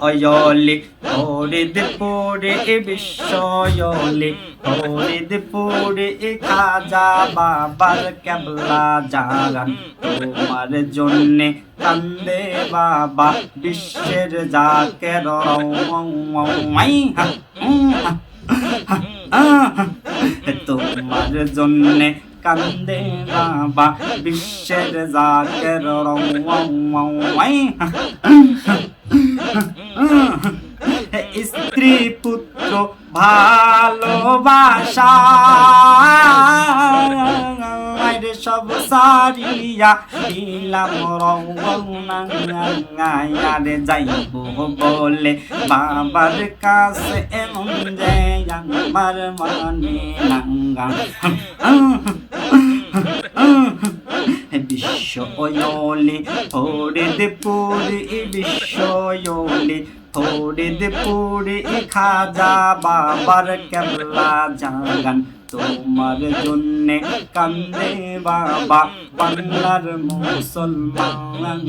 বিশ্বয়লি হরিদ পড়ে বিশ্বয়লি হরিদ পড়ে খাজা বাবার কেবলা জাগান। তোমার জন্যে কান্দে বাবা, বিশ্বের জাকের তোমার জন্যে কান্দে বাবা, বিশ্বের জাকের স্ত্রী পুত্র ভালোবাসা। রে সব সারিয়া দিলাম রঙারে যাইব বলে বাবার কাছে এমন যে আমার মনে নাঙ্গা। বিশ্বয়লি হরিদ পুরি বিশ্বয়লি হরিদ পুরি খাজা বাবার কেবলা জাগান। তোমার জন্যে কান্দে বাবা, বাংলার মুসলমান।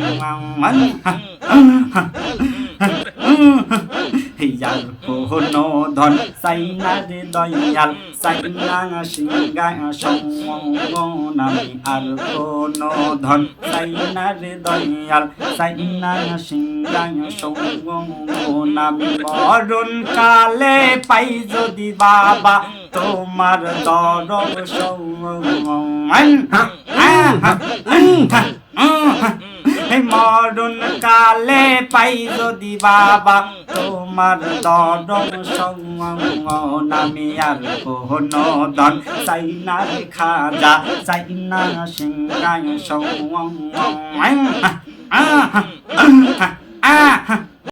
ইয়ার কোনো ধন সাইনার দয়াল সাইনা সিংগা সঙ্গনামি আর কোনো ধন সাইনার দয়াল সাইনা সিংগা সঙ্গনামি মরণ কালে পাই যদি বাবা তোমার দর্শন মরণ কালে পাই যদি বাবা। তোমার দর্শন নামি আর কোন দন চাই না খাজা চাই না সিংহায় সং